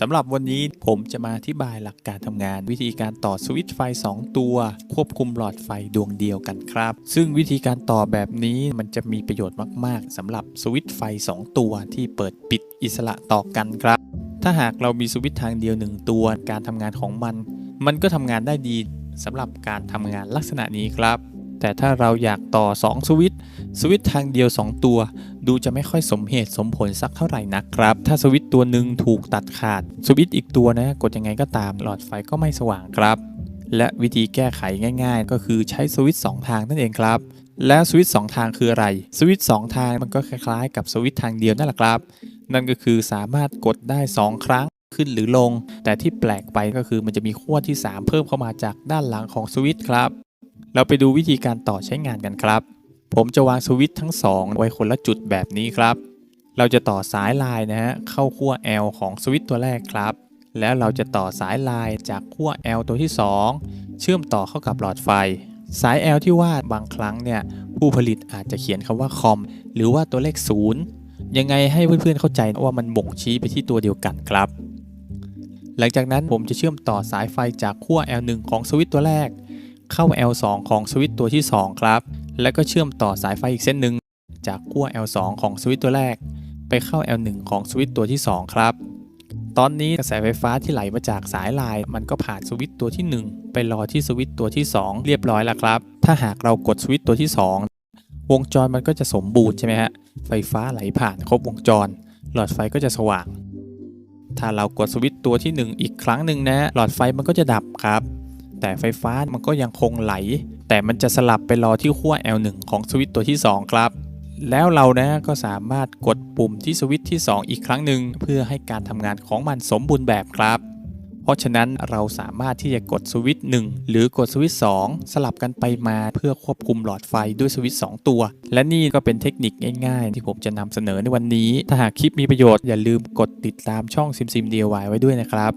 สำหรับวันนี้ผมจะมาอธิบายหลักการทำงาน วิธีการต่อสวิตช์ไฟ 2 ตัว ควบคุมหลอดไฟดวงเดียวกันครับ ซึ่งวิธีการต่อแบบนี้มันจะมีประโยชน์มาก ๆสำหรับสวิตช์ไฟ 2 ตัวที่เปิดปิดอิสระต่อกันครับ ถ้าหากเรามีสวิตช์ทางเดียว 1 ตัว การทำงานของมัน มันก็ทำงานได้ดีสำหรับการทำงานลักษณะนี้ครับ แต่ถ้าเราอยากต่อ 2 สวิตสวิตทางเดียว 2 ตัว ดูจะไม่ค่อยสมเหตุสมผลสักเท่าไหร่นักครับ ถ้าสวิตตัวหนึ่งถูกตัดขาด สวิตอีกตัวนะ กดยังไงก็ตามหลอดไฟก็ไม่สว่างครับและวิธีแก้ไขง่ายๆ ก็คือใช้สวิตช์2ทางนั่นเองครับ และสวิตช์2ทางคืออะไร สวิตช์2ทางมันก็คล้ายๆ กับสวิตช์ทางเดียวนั่นแหละครับ นั่นก็คือสามารถกดได้ 2 ครั้งขึ้นหรือลง แต่ที่แปลกไปก็คือมันจะมีขั้วที่ 3 เพิ่มเข้ามาจากด้านหลังของสวิตช์ครับ เราไปดูวิธีการต่อใช้งานกันครับ ผมจะวางสวิตช์ทั้ง 2 ไว้คนละจุดแบบนี้ครับ เราจะต่อสายลายนะฮะเข้าขั้ว L ของสวิตช์ตัวแรกครับ แล้วเราจะต่อสายลายจากขั้ว L ตัวที่ 2 เชื่อมต่อเข้ากับหลอดไฟ สาย L ที่ว่าบางครั้งเนี่ยผู้ผลิตอาจจะเขียนคำว่าคอมหรือว่าตัวเลข 0 ยังไงให้เพื่อนๆเข้าใจว่ามันบ่งชี้ไปที่ตัวเดียวกันครับ หลังจากนั้นผมจะเชื่อมต่อสายไฟจากขั้ว L1 ของสวิตช์ตัวแรก เข้า L2 ของสวิตช์ตัวที่ 2 ครับ แล้วก็เชื่อมต่อสายไฟอีกเส้นหนึ่งจากขั้ว L2 ของสวิตช์ตัวแรก ไปเข้า L1 ของสวิตช์ตัวที่ 2 ครับ ตอนนี้กระแสไฟฟ้าที่ไหลมาจากสายลาย มันก็ผ่านสวิตช์ตัวที่ 1 ไปรอที่สวิตช์ตัวที่ 2 เรียบร้อยแล้วครับ ถ้าหากเรากดสวิตช์ตัวที่ 2 วงจรมันก็จะสมบูรณ์ใช่ไหมฮะ ไฟฟ้าไหลผ่านครบวงจร หลอดไฟก็จะสว่าง ถ้าเรากดสวิตช์ตัวที่ 1 อีกครั้งหนึ่งนะ หลอดไฟมันก็จะดับครับ แต่ไฟฟ้ามันก็ยังคงไหล แต่มันจะสลับไปรอที่ขั้ว L1 ของสวิตช์ตัวที่ 2 ครับ แล้วเรานะก็สามารถกดปุ่มที่สวิตช์ที่ 2 อีกครั้งหนึ่งเพื่อให้การทำงานของมันสมบูรณ์แบบครับ เพราะฉะนั้นเราสามารถที่จะกดสวิตช์1หรือกดสวิตช์2สลับกันไปมาเพื่อควบคุมหลอดไฟด้วยสวิตช์2ตัว และนี่ก็เป็นเทคนิคง่ายๆ ที่ผมจะนำเสนอในวันนี้ ถ้าหากคลิปมีประโยชน์อย่าลืมกดติดตามช่องซิมซิม DIY ไว้ด้วยนะครับ